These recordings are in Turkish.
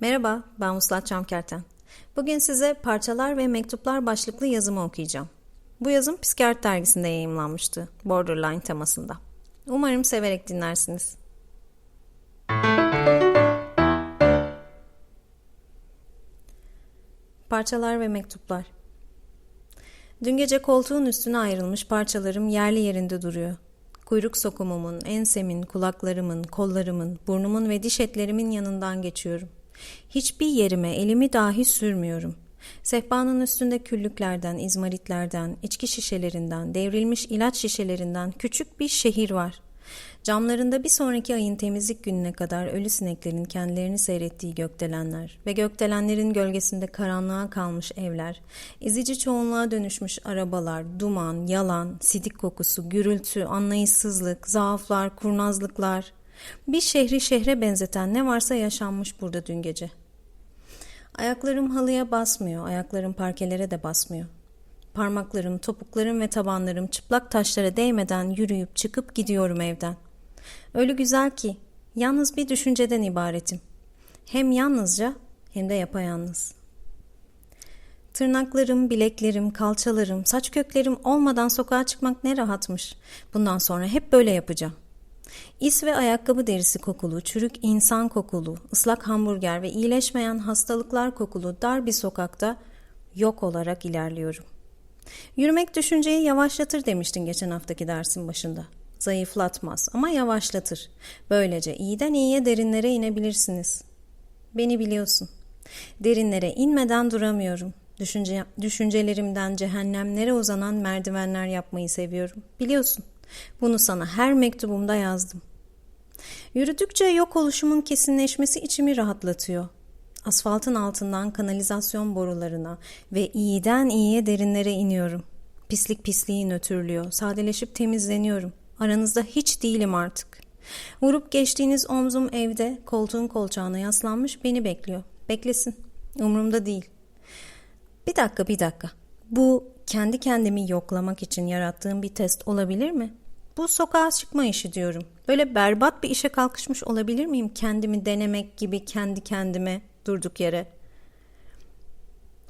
Merhaba, ben Vuslat Çamkerten. Bugün size Parçalar ve Mektuplar başlıklı yazımı okuyacağım. Bu yazım Psikiyatri dergisinde yayımlanmıştı, Borderline temasında. Umarım severek dinlersiniz. Parçalar ve Mektuplar Dün gece koltuğun üstüne ayrılmış parçalarım yerli yerinde duruyor. Kuyruk sokumumun, ensemin, kulaklarımın, kollarımın, burnumun ve diş etlerimin yanından geçiyorum. Hiçbir yerime elimi dahi sürmüyorum. Sehpanın üstünde küllüklerden, izmaritlerden, içki şişelerinden, devrilmiş ilaç şişelerinden küçük bir şehir var. Camlarında bir sonraki ayın temizlik gününe kadar ölü sineklerin kendilerini seyrettiği gökdelenler ve gökdelenlerin gölgesinde karanlığa kalmış evler, ezici çoğunluğa dönüşmüş arabalar, duman, yalan, sidik kokusu, gürültü, anlayışsızlık, zaaflar, kurnazlıklar. Bir şehri şehre benzeten ne varsa yaşanmış burada dün gece. Ayaklarım halıya basmıyor, ayaklarım parkelere de basmıyor. Parmaklarım, topuklarım ve tabanlarım çıplak taşlara değmeden yürüyüp çıkıp gidiyorum evden. Öyle güzel ki yalnız bir düşünceden ibaretim. Hem yalnızca hem de yapayalnız. Tırnaklarım, bileklerim, kalçalarım, saç köklerim olmadan sokağa çıkmak ne rahatmış. Bundan sonra hep böyle yapacağım. İs ve ayakkabı derisi kokulu, çürük insan kokulu, ıslak hamburger ve iyileşmeyen hastalıklar kokulu dar bir sokakta yok olarak ilerliyorum. Yürümek düşünceyi yavaşlatır demiştin geçen haftaki dersin başında. Zayıflatmaz ama yavaşlatır. Böylece iyiden iyiye derinlere inebilirsiniz. Beni biliyorsun. Derinlere inmeden duramıyorum. Düşünce, düşüncelerimden cehennemlere uzanan merdivenler yapmayı seviyorum. Biliyorsun. Bunu sana her mektubumda yazdım. Yürüdükçe yok oluşumun kesinleşmesi içimi rahatlatıyor. Asfaltın altından kanalizasyon borularına ve iyiden iyiye derinlere iniyorum. Pislik pisliği nötrlüyor. Sadeleşip temizleniyorum. Aranızda hiç değilim artık. Vurup geçtiğiniz omzum evde, koltuğun kolçağına yaslanmış beni bekliyor. Beklesin. Umurumda değil. Bir dakika, bir dakika. Bu kendi kendimi yoklamak için yarattığım bir test olabilir mi? Bu sokağa çıkma işi diyorum. Böyle berbat bir işe kalkışmış olabilir miyim? Kendimi denemek gibi kendi kendime durduk yere.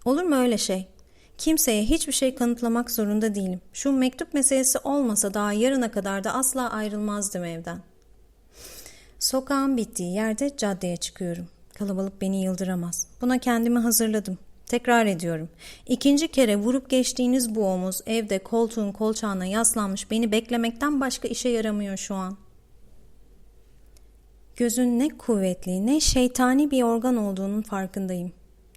Olur mu öyle şey? Kimseye hiçbir şey kanıtlamak zorunda değilim. Şu mektup meselesi olmasa daha yarına kadar da asla ayrılmazdım evden. Sokağın bittiği yerde caddeye çıkıyorum. Kalabalık beni yıldıramaz. Buna kendimi hazırladım. Tekrar ediyorum. İkinci kere vurup geçtiğiniz bu omuz evde koltuğun kolçağına yaslanmış beni beklemekten başka işe yaramıyor şu an. Gözün ne kuvvetli ne şeytani bir organ olduğunun farkındayım.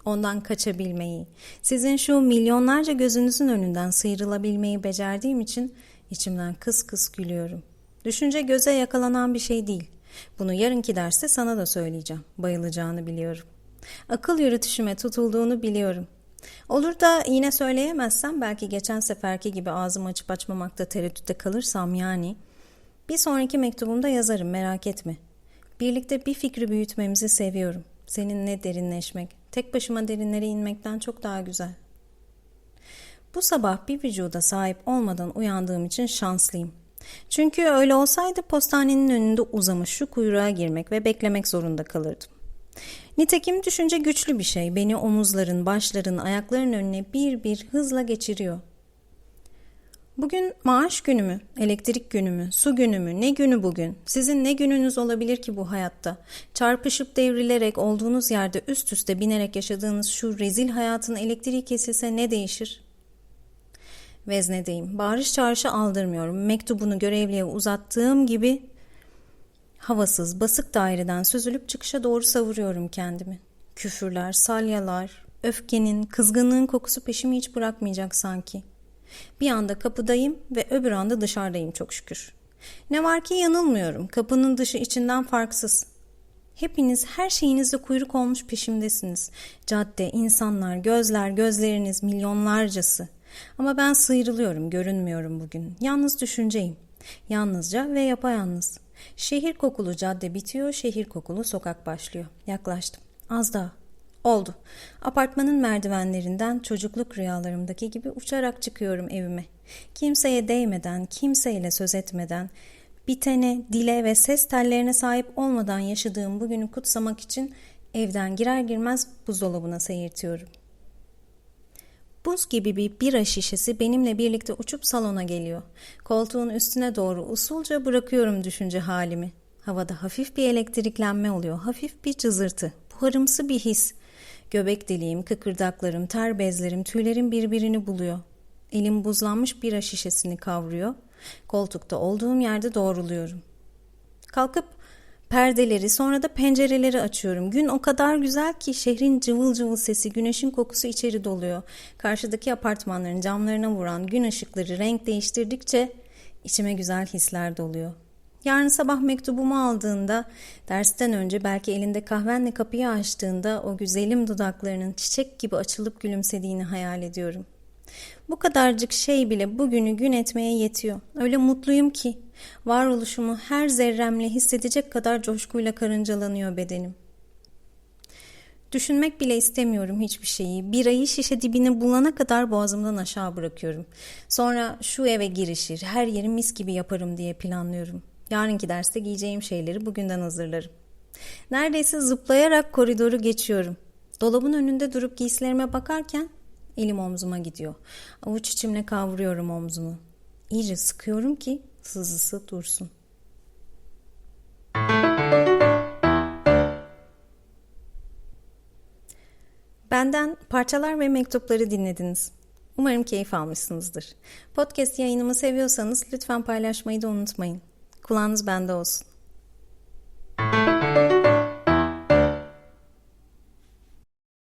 Ondan kaçabilmeyi, sizin şu milyonlarca gözünüzün önünden sıyrılabilmeyi becerdiğim için içimden kıs kıs gülüyorum. Düşünce göze yakalanan bir şey değil. Bunu yarınki derste sana da söyleyeceğim. Bayılacağını biliyorum. Akıl yürütüşüme tutulduğunu biliyorum. Olur da yine söyleyemezsem belki geçen seferki gibi ağzımı açıp açmamakta tereddütte kalırsam yani bir sonraki mektubumda yazarım merak etme. Birlikte bir fikri büyütmemizi seviyorum. Seninle derinleşmek, tek başıma derinlere inmekten çok daha güzel. Bu sabah bir vücuda sahip olmadan uyandığım için şanslıyım. Çünkü öyle olsaydı postanenin önünde uzamış şu kuyruğa girmek ve beklemek zorunda kalırdım. Nitekim düşünce güçlü bir şey. Beni omuzların, başların, ayakların önüne bir bir hızla geçiriyor. Bugün maaş günü mü, elektrik günü mü, su günü mü, ne günü bugün? Sizin ne gününüz olabilir ki bu hayatta? Çarpışıp devrilerek olduğunuz yerde üst üste binerek yaşadığınız şu rezil hayatın elektriği kesilse ne değişir? Veznedeyim. Bağırış çağrışı aldırmıyorum. Mektubunu görevliye uzattığım gibi havasız, basık daireden süzülüp çıkışa doğru savuruyorum kendimi. Küfürler, salyalar, öfkenin, kızgınlığın kokusu peşimi hiç bırakmayacak sanki. Bir anda kapıdayım ve öbür anda dışarıdayım çok şükür. Ne var ki yanılmıyorum. Kapının dışı içinden farksız. Hepiniz her şeyinizde kuyruk olmuş peşimdesiniz. Cadde, insanlar, gözler, gözleriniz milyonlarcası. Ama ben sıyrılıyorum, görünmüyorum bugün. Yalnız düşünceyim. Yalnızca ve yapayalnız. Şehir kokulu cadde bitiyor, şehir kokulu sokak başlıyor. Yaklaştım. Az daha. Oldu. Apartmanın merdivenlerinden çocukluk rüyalarımdaki gibi uçarak çıkıyorum evime. Kimseye değmeden, kimseyle söz etmeden, bitene, dile ve ses tellerine sahip olmadan yaşadığım bugünü kutsamak için Evden girer girmez buzdolabına seyirtiyorum. Buz gibi bir bira şişesi benimle birlikte uçup salona geliyor. Koltuğun üstüne doğru usulca bırakıyorum düşünce halimi. Havada hafif bir elektriklenme oluyor, hafif bir cızırtı, buharımsı bir his. Göbek deliğim, kıkırdaklarım, ter bezlerim, tüylerim birbirini buluyor. Elim buzlanmış bira şişesini kavruyor. Koltukta olduğum yerde doğruluyorum. Kalkıp perdeleri sonra da pencereleri açıyorum. Gün o kadar güzel ki şehrin cıvıl cıvıl sesi, güneşin kokusu içeri doluyor. Karşıdaki apartmanların camlarına vuran gün ışıkları renk değiştirdikçe içime güzel hisler doluyor. Yarın sabah mektubumu aldığında, dersten önce belki elinde kahvenle kapıyı açtığında o güzelim dudaklarının çiçek gibi açılıp gülümsediğini hayal ediyorum. Bu kadarcık şey bile bugünü gün etmeye yetiyor. Öyle mutluyum ki varoluşumu her zerremle hissedecek kadar coşkuyla karıncalanıyor bedenim. Düşünmek bile istemiyorum hiçbir şeyi. Birayı şişe dibine bulana kadar boğazımdan aşağı bırakıyorum. Sonra şu eve girişir, her yeri mis gibi yaparım diye planlıyorum. Yarınki derste giyeceğim şeyleri bugünden hazırlarım. Neredeyse zıplayarak koridoru geçiyorum. Dolabın önünde durup giysilerime bakarken elim omzuma gidiyor. Avuç içimle kavruyorum omzumu. İyice sıkıyorum ki sızısı dursun. Benden parçalar ve mektupları dinlediniz. Umarım keyif almışsınızdır. Podcast yayınımı seviyorsanız lütfen paylaşmayı da unutmayın. Kulağınız bende olsun.